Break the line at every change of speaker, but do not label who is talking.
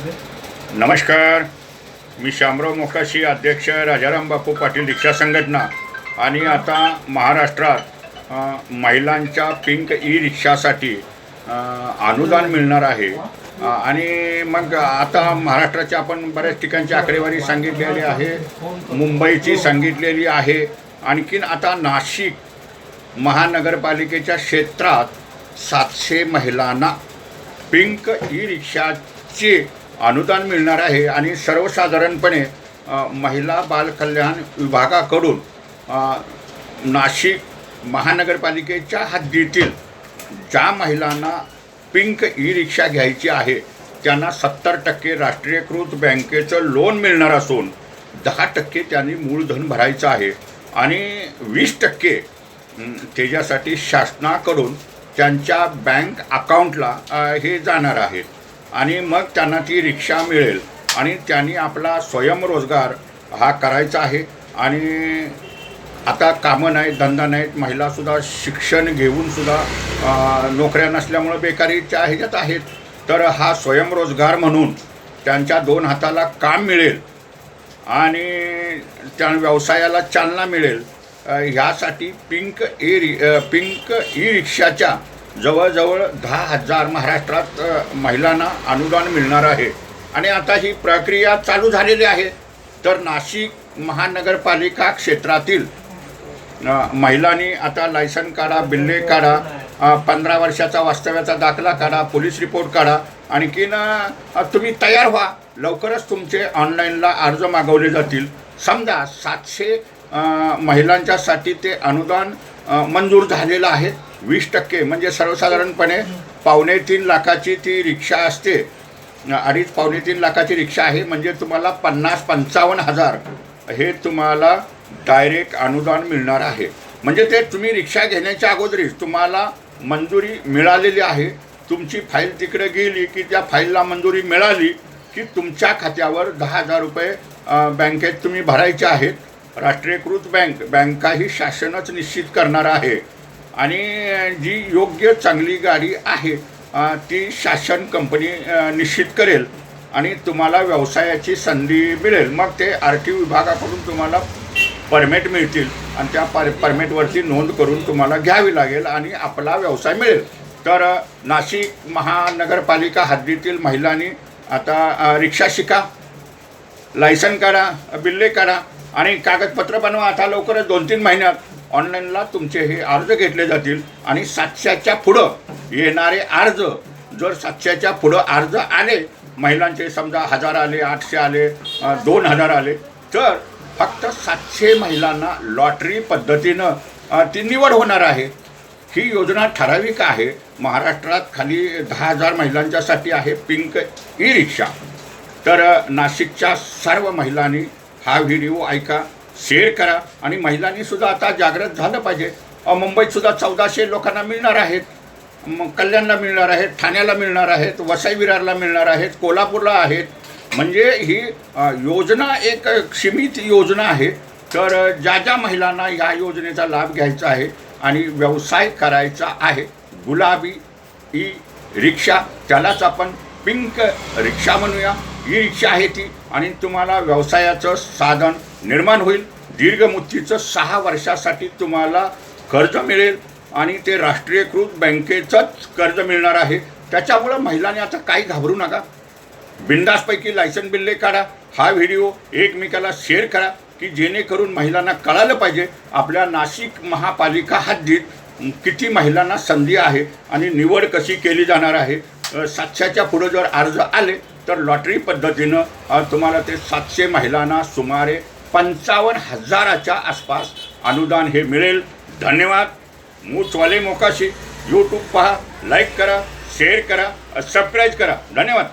नमस्कार. मी शामराव मोकाशी अध्यक्ष राजाराम बापू पाटील रिक्षा संघटना. आणि आता महाराष्ट्रात महिलांच्या पिंक ई रिक्षासाठी अनुदान मिळणार आहे. आणि मग आता महाराष्ट्राची आपण बऱ्याच ठिकाणची आकडेवारी सांगितलेली आहे. मुंबईची सांगितलेली आहे. आणखीन आता नाशिक महानगरपालिकेच्या क्षेत्रात सातशे महिलांना पिंक ई रिक्षाचे अनुदान मिळणार आहे आणि सर्वसाधारणपणे महिला बालकल्याण विभागाकडून नाशिक महानगरपालिकेच्या हद्दीतील ज्या महिलांना पिंक ई रिक्षा घ्यायची आहे त्यांना सत्तर टक्के राष्ट्रीयकृत बँकेचं लोन मिळणार असून दहा टक्के त्यांनी मूळधन भरायचं आहे आणि वीस टक्के त्याच्यासाठी शासनाकडून त्यांच्या बँक अकाउंटला हे जाणार आहे. आणि मग त्यांना ती रिक्षा मिळेल. आणि त्यांनी आपला स्वयंरोजगार हा करायचा आहे. आणि आता कामं नाहीत धंदा नाहीत. महिलासुद्धा शिक्षण घेऊनसुद्धा नोकऱ्या नसल्यामुळं बेकारीच्या ह्याच्यात आहेत. तर हा स्वयंरोजगार म्हणून त्यांच्या दोन हाताला काम मिळेल. आणि त्या व्यवसायाला चालना मिळेल. ह्यासाठी पिंक ए रि पिंक ई रिक्षाच्या जवळजवळ दहा हजार महाराष्ट्रात महिलांना अनुदान मिळणार आहे. आणि आता ही प्रक्रिया चालू झालेली आहे. तर नाशिक महानगरपालिका क्षेत्रातील महिलांनी आता लायसन काढा बिल्ले काढा पंधरा वर्षाचा वास्तव्याचा दाखला काढा पोलीस रिपोर्ट काढा. आणखीन तुम्ही तयार व्हा. लवकरच तुमचे ऑनलाईनला अर्ज मागवले जातील. समजा सातशे महिलांच्यासाठी ते अनुदान मंजूर झालेलं आहे. वीस टक्के. म्हणजे सर्वसाधारणपणे पावणे तीन लाखाची ती रिक्षा असते. अडीच पावणे तीन लाखाची रिक्षा आहे. म्हणजे तुम्हाला पन्नास पंचावन्न हजार हे तुम्हाला डायरेक्ट अनुदान मिळणार आहे. म्हणजे ते तुम्ही रिक्षा घेण्याच्या अगोदरीच तुम्हाला मंजुरी मिळालेली आहे. तुमची फाईल तिकडे गेली की त्या फाईलला मंजुरी मिळाली की तुमच्या खात्यावर दहा हजार रुपये बँकेत तुम्ही भरायचे आहेत. राष्ट्रीयकृत बँक. बँका ही शासनच निश्चित करणार आहे. आणि जी योग्य चांगली गाडी आहे ती शासन कंपनी निश्चित करेल आणि तुम्हाला व्यवसायाची संधी मिळेल. मग ते आर टी विभागाकडून तुम्हाला परमिट मिळतील आणि त्या पर परमिटवरती नोंद करून तुम्हाला घ्यावी लागेल आणि आपला व्यवसाय मिळेल. तर नाशिक महानगरपालिका हद्दीतील महिलांनी आता रिक्षा शिका लायसन काढा बिल्ले काढा आणि कागदपत्र बनवा. आता लवकरच दोन तीन महिन्यात ऑनलाईनला तुमचे हे अर्ज घेतले जातील आणि सातशेच्या पुढं येणारे अर्ज जर सातशेच्या पुढं अर्ज आले महिलांचे समजा हजार आले आठशे आले दोन हजार आले तर फक्त सातशे महिलांना लॉटरी पद्धतीनं ती निवड होणार आहे. ही योजना ठराविक आहे. महाराष्ट्रात खाली दहा हजार महिलांच्यासाठी आहे पिंक ई रिक्षा तर नाशिकच्या सर्व महिलांनी हा व्हिडिओ ऐका. शेअर करा. आणि महिलांनी सुद्धा आता जागृत झालं पाहिजे. मुंबईत सुद्धा चौदाशे लोकांना मिळणार आहेत. मग कल्याणला मिळणार आहेत ठाण्याला मिळणार आहेत वसई विरारला मिळणार आहेत कोल्हापूरला आहेत. म्हणजे ही योजना एक सीमित योजना आहे. तर ज्या ज्या महिलांना ह्या योजनेचा लाभ घ्यायचा आहे आणि व्यवसाय करायचा आहे गुलाबी ई रिक्षा त्यालाच आपण पिंक रिक्षा म्हणूया. ही रिक्षा आहे ती आणि तुम्हाला व्यवसायाचं साधन निर्माण होईल. दीर्घमुदतीचं सहा वर्षासाठी तुम्हाला कर्ज मिळेल आणि ते राष्ट्रीयकृत बँकेचंच कर्ज मिळणार आहे. त्याच्यामुळं महिलांनी आता काही घाबरू नका. बिंदासपैकी लायसन बिल्ले काढा. हा व्हिडिओ एकमेकाला शेअर करा की जेणेकरून महिलांना कळालं पाहिजे आपल्या नाशिक महापालिका हद्दीत किती महिलांना संधी आहे आणि निवड कशी केली जाणार आहे. सातशेच्या पुढं जर अर्ज आले तर लॉटरी पद्धतीनं तुम्हाला ते सातशे महिलांना सुमारे पंचावन्न हजाराच्या आसपास अनुदान हे मिळेल. धन्यवाद. मूचवाले मोकाशी. यूट्यूब पहा लाईक करा शेअर करा सबस्क्राईब करा. धन्यवाद.